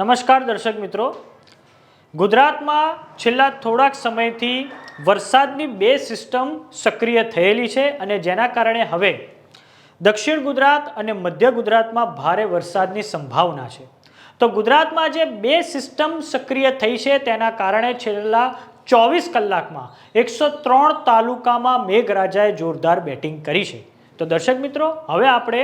નમસ્કાર દર્શક મિત્રો. ગુજરાતમાં છેલ્લા થોડાક સમયથી વરસાદની બે સિસ્ટમ સક્રિય થયેલી છે અને જેના કારણે હવે દક્ષિણ ગુજરાત અને મધ્ય ગુજરાતમાં ભારે વરસાદની સંભાવના છે. તો ગુજરાતમાં જે બે સિસ્ટમ સક્રિય થઈ છે તેના કારણે છેલ્લા ચોવીસ કલાકમાં એકસો ત્રણ તાલુકામાં મેઘરાજાએ જોરદાર બેટિંગ કરી છે. તો દર્શક મિત્રો, હવે આપણે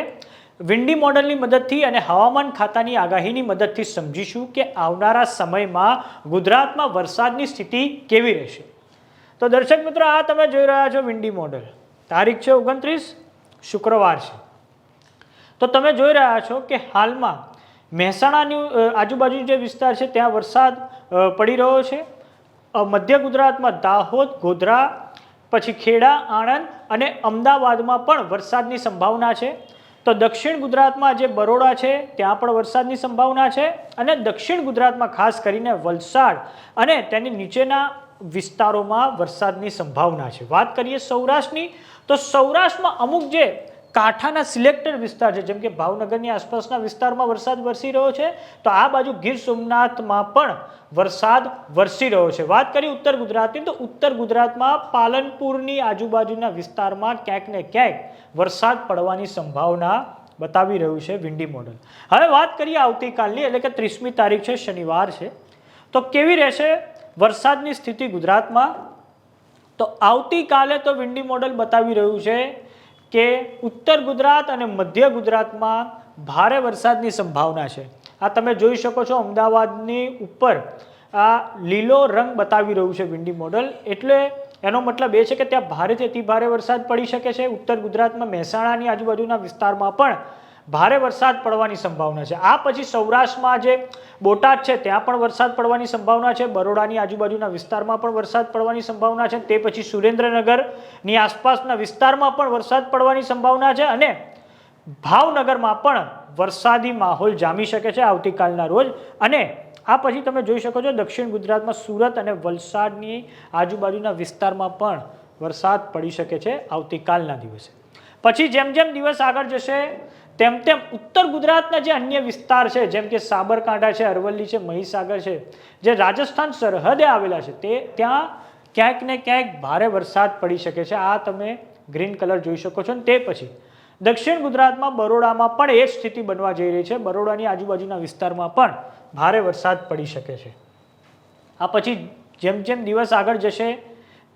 વિન્ડી મોડલની મદદથી અને હવામાન ખાતાની આગાહીની મદદથી સમજીશું કે આવનારા સમયમાં ગુજરાતમાં વરસાદની સ્થિતિ કેવી રહેશે. તો દર્શક મિત્રો, આ તમે જોઈ રહ્યા છો વિન્ડી મોડલ. તારીખ છે ઓગણત્રીસ, શુક્રવાર છે. તો તમે જોઈ રહ્યા છો કે હાલમાં મહેસાણાની આજુબાજુ જે વિસ્તાર છે, ત્યાં વરસાદ પડી રહ્યો છે. મધ્ય ગુજરાતમાં દાહોદ, ગોધરા, પછી ખેડા, આણંદ અને અમદાવાદમાં પણ વરસાદની સંભાવના છે. તો દક્ષિણ ગુજરાતમાં જે બરોડા છે, ત્યાં પણ વરસાદની સંભાવના છે અને દક્ષિણ ગુજરાતમાં ખાસ કરીને વલસાડ અને તેની નીચેના વિસ્તારોમાં વરસાદની સંભાવના છે. વાત કરીએ સૌરાષ્ટ્રની, તો સૌરાષ્ટ્રમાં અમુક જે કાંઠાના સિલેક્ટેડ વિસ્તાર છે, જેમ કે ભાવનગરની આસપાસના વિસ્તારમાં વરસાદ વરસી રહ્યો છે, તો આ બાજુ ગીર સોમનાથમાં પણ વરસાદ વરસી રહ્યો છે. વાત કરીએ ઉત્તર ગુજરાતની, તો ઉત્તર ગુજરાતમાં પાલનપુરની આજુબાજુના વિસ્તારમાં ક્યાંક ને ક્યાંક વરસાદ પડવાની સંભાવના બતાવી રહ્યું છે વિન્ડી મોડલ. હવે વાત કરીએ આવતીકાલની, એટલે કે ત્રીસમી તારીખ છે, શનિવાર છે. તો કેવી રહેશે વરસાદની સ્થિતિ ગુજરાતમાં? તો આવતીકાલે તો વિન્ડી મોડલ બતાવી રહ્યું છે કે ઉત્તર ગુજરાત અને મધ્ય ગુજરાતમાં ભારે વરસાદની સંભાવના છે. આ તમે જોઈ શકો છો અમદાવાદની ઉપર આ લીલો રંગ બતાવી રહ્યું છે વિન્ડી મોડલ. એટલે એનો મતલબ એ છે કે ત્યાં ભારેથી અતિ ભારે વરસાદ પડી શકે છે. ઉત્તર ગુજરાતમાં મહેસાણાની આજુબાજુના વિસ્તારમાં પણ ભારે વરસાદ પડવાની સંભાવના છે. આ પછી સૌરાષ્ટ્રમાં જે બોટાદ છે, ત્યાં પણ વરસાદ પડવાની સંભાવના છે. બરોડાની આજુબાજુના વિસ્તારમાં પણ વરસાદ પડવાની સંભાવના છે. તે પછી સુરેન્દ્રનગરની આસપાસના વિસ્તારમાં પણ વરસાદ પડવાની સંભાવના છે અને ભાવનગરમાં પણ વરસાદી માહોલ જામી શકે છે આવતીકાલના રોજ. અને આ પછી તમે જોઈ શકો છો દક્ષિણ ગુજરાતમાં સુરત અને વલસાડની આજુબાજુના વિસ્તારમાં પણ વરસાદ પડી શકે છે આવતીકાલના દિવસે. પછી જેમ જેમ દિવસ આગળ જશે તેમ તેમ ઉત્તર ગુજરાતના જે અન્ય વિસ્તાર છે, જેમ કે સાબરકાંઠા છે, અરવલ્લી છે, મહીસાગર છે, જે રાજસ્થાન સરહદે આવેલા છે, તે ત્યાં ક્યાંક ને ક્યાંક ભારે વરસાદ પડી શકે છે. આ તમે ગ્રીન કલર જોઈ શકો છો ને તે પછી. દક્ષિણ ગુજરાતમાં બરોડામાં પણ એ જ સ્થિતિ બનવા જઈ રહી છે. બરોડાની આજુબાજુના વિસ્તારમાં પણ ભારે વરસાદ પડી શકે છે. આ પછી જેમ જેમ દિવસ આગળ જશે,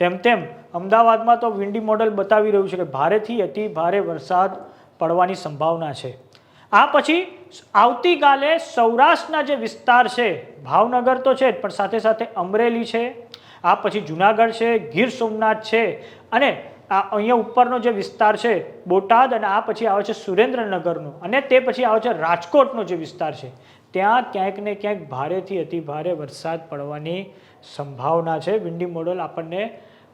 તેમ તેમ અમદાવાદમાં તો વિન્ડી મોડલ બતાવી રહ્યું છે કે ભારેથી અતિ ભારે વરસાદ પડવાની સંભાવના છે. આ પછી આવતીકાલે સૌરાષ્ટ્રના જે વિસ્તાર છે, ભાવનગર તો છે જ, પણ સાથે સાથે અમરેલી છે, આ પછી જુનાગઢ છે, ગીર સોમનાથ છે અને આ અહીંયા ઉપરનો જે વિસ્તાર છે, બોટાદ અને આ પછી આવે છે સુરેન્દ્રનગરનો અને તે પછી આવે છે રાજકોટનો જે વિસ્તાર છે, ત્યાં ક્યાંક ને ક્યાંક ભારેથી અતિ ભારે વરસાદ પડવાની સંભાવના છે. વિન્ડી મોડલ આપણને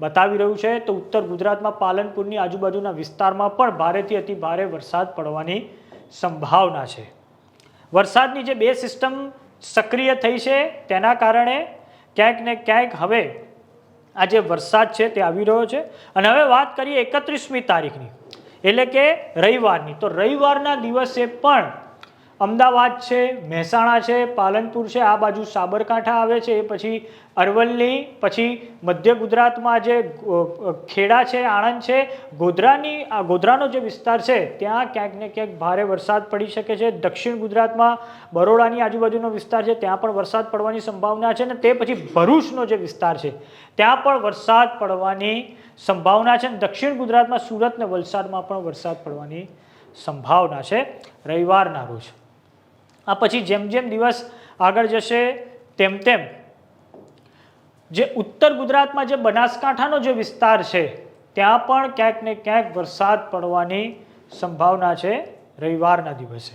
બતાવી રહ્યું છે તો ઉત્તર ગુજરાતમાં પાલનપુરની આજુબાજુના વિસ્તારમાં પણ ભારેથી અતિ ભારે વરસાદ પડવાની સંભાવના છે. વરસાદની જે બે સિસ્ટમ સક્રિય થઈ છે તેના કારણે ક્યાંક ને ક્યાંક હવે આ જે વરસાદ છે તે આવી રહ્યો છે. અને હવે વાત કરીએ એકત્રીસમી તારીખની, એટલે કે રવિવારની. તો રવિવારના દિવસે પણ અમદાવાદ છે, મહેસાણા છે, પાલનપુર છે, આ બાજુ સાબરકાંઠા આવે છે એ પછી અરવલ્લી, પછી મધ્ય ગુજરાતમાં જે ખેડા છે, આણંદ છે, ગોધરાની, આ ગોધરાનો જે વિસ્તાર છે, ત્યાં ક્યાંક ને ક્યાંક ભારે વરસાદ પડી શકે છે. દક્ષિણ ગુજરાતમાં બરોડાની આજુબાજુનો વિસ્તાર છે, ત્યાં પણ વરસાદ પડવાની સંભાવના છે અને તે પછી ભરૂચનો જે વિસ્તાર છે, ત્યાં પણ વરસાદ પડવાની સંભાવના છે દક્ષિણ ગુજરાતમાં સુરત ને વલસાડમાં પણ વરસાદ પડવાની સંભાવના છે. રવિવારના રોજ. આ પછી જેમ જેમ દિવસ આગળ જશે, તેમ તેમ. જે ઉત્તર ગુજરાતમાં જે બનાસકાંઠાનો જે વિસ્તાર છે, ત્યાં પણ ક્યાંક ને ક્યાંક વરસાદ પડવાની સંભાવના છે રવિવારના દિવસે.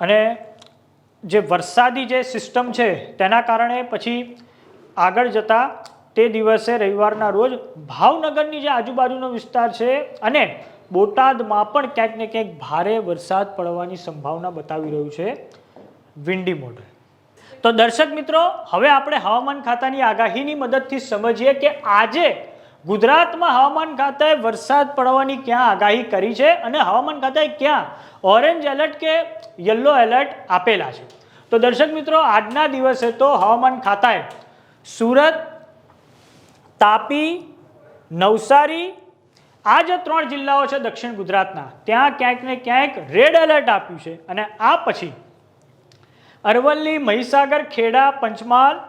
અને જે વરસાદી જે સિસ્ટમ છે, તેના કારણે પછી આગળ જતા તે દિવસે રવિવારના રોજ ભાવનગરની જે આજુબાજુનો વિસ્તાર છે અને બોટાદમાં પણ ક્યાંક ને ક્યાંક ભારે વરસાદ પડવાની સંભાવના બતાવી રહ્યું છે વિન્ડી મોડલ તો દર્શક મિત્રો, હવે આપણે હવામાન ખાતાની આગાહીની મદદથી સમજીએ કે આજે ગુજરાતમાં હવામાન ખાતાએ વરસાદ પડવાની ક્યાં આગાહી કરી છે અને હવામાન ખાતાએ ક્યાં ઓરેન્જ એલર્ટ કે યલો એલર્ટ આપેલા છે. તો દર્શક મિત્રો, આજના દિવસે તો હવામાન ખાતાએ સુરત, તાપી, નવસારી આ જે ત્રણ જિલ્લાઓ છે દક્ષિણ ગુજરાતના, ત્યાં ક્યાંક ને ક્યાંક રેડ એલર્ટ આપ્યું છે અને આ પછી અરવલ્લી, મહીસાગર, ખેડા, પંચમહાલ,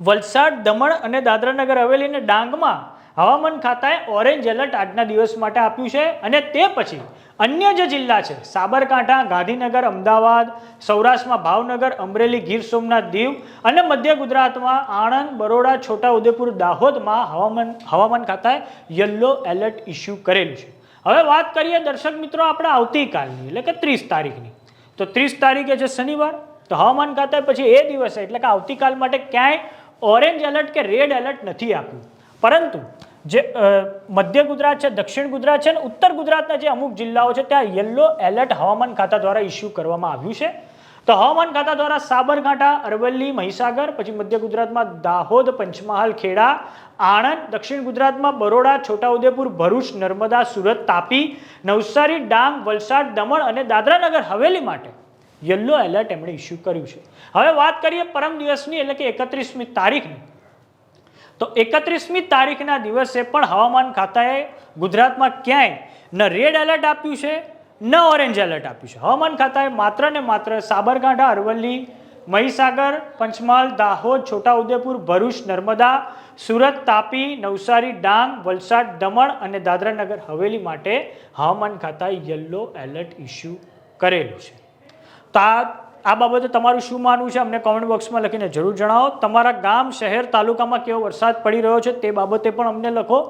વલસાડ, દમણ અને દાદરાનગર હવેલી અને ડાંગમાં હવામાન ખાતાએ ઓરેન્જ એલર્ટ આજના દિવસ માટે આપ્યું છે અને તે પછી અન્ય જે જિલ્લા છે, સાબરકાંઠા, ગાંધીનગર, અમદાવાદ, સૌરાષ્ટ્રમાં ભાવનગર, અમરેલી, ગીર સોમનાથ, દીવ અને મધ્ય ગુજરાતમાં આણંદ, બરોડા, છોટાઉદેપુર, દાહોદમાં હવામાન હવામાન ખાતાએ યલો એલર્ટ ઇસ્યુ કરેલું છે. હવે વાત કરીએ દર્શક મિત્રો આપણે આવતીકાલની, એટલે કે ત્રીસ તારીખની. તો ત્રીસ તારીખે છે શનિવાર, તો હવામાન ખાતાએ પછી એ દિવસે, એટલે કે આવતીકાલ માટે ક્યાંય ઓરેન્જ એલર્ટ કે રેડ એલર્ટ નથી આપ્યું. પરંતુ જે મધ્ય ગુજરાત છે, દક્ષિણ ગુજરાત છે અને ઉત્તર ગુજરાતના જે અમુક જિલ્લાઓ છે, ત્યાં યલો એલર્ટ હવામાન ખાતા દ્વારા ઇસ્યુ કરવામાં આવ્યું છે. તો હવામાન ખાતા દ્વારા સાબરકાંઠા, અરવલ્લી, મહીસાગર, પછી મધ્ય ગુજરાતમાં દાહોદ, પંચમહાલ, ખેડા, આણંદ, દક્ષિણ ગુજરાતમાં બરોડા, છોટાઉદેપુર, ભરૂચ, નર્મદા, સુરત, તાપી, નવસારી, ડાંગ, વલસાડ, દમણ અને દાદરાનગર હવેલી માટે યલો એલર્ટ એમણે ઇસ્યુ કર્યું છે. હવે વાત કરીએ પરમ દિવસની એટલે કે એકત્રીસમી તારીખની. તો એકત્રીસમી તારીખના દિવસે પણ હવામાન ખાતાએ ગુજરાતમાં ક્યાંય ન રેડ એલર્ટ આપ્યું છે, ન ઓરેન્જ એલર્ટ આપ્યું છે. હવામાન ખાતાએ માત્ર ને માત્ર સાબરકાંઠા, અરવલ્લી, મહીસાગર, પંચમહાલ, દાહોદ, છોટાઉદેપુર, ભરૂચ, નર્મદા, સુરત, તાપી, નવસારી, ડાંગ, વલસાડ, દમણ અને દાદરાનગર હવેલી માટે હવામાન ખાતાએ યલો એલર્ટ ઇસ્યુ કરેલું છે. તો આ બાબતે તમારું શું માનવું છે અમને કોમેન્ટ બોક્સમાં લખીને જરૂર જણાવો. તમારા ગામ, શહેર, તાલુકામાં કેવો વરસાદ પડી રહ્યો છે તે બાબતે પણ અમને લખો.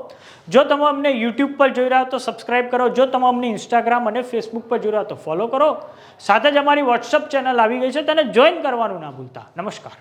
જો તમે અમને યુટ્યુબ પર જોઈ રહ્યા તો સબસ્ક્રાઇબ કરો. જો તમે અમને ઇન્સ્ટાગ્રામ અને ફેસબુક પર જોઈ રહ્યા તો ફોલો કરો. સાથે જ અમારી વોટ્સઅપ ચેનલ આવી ગઈ છે, તેને જોઈન કરવાનું ના ભૂલતા. નમસ્કાર.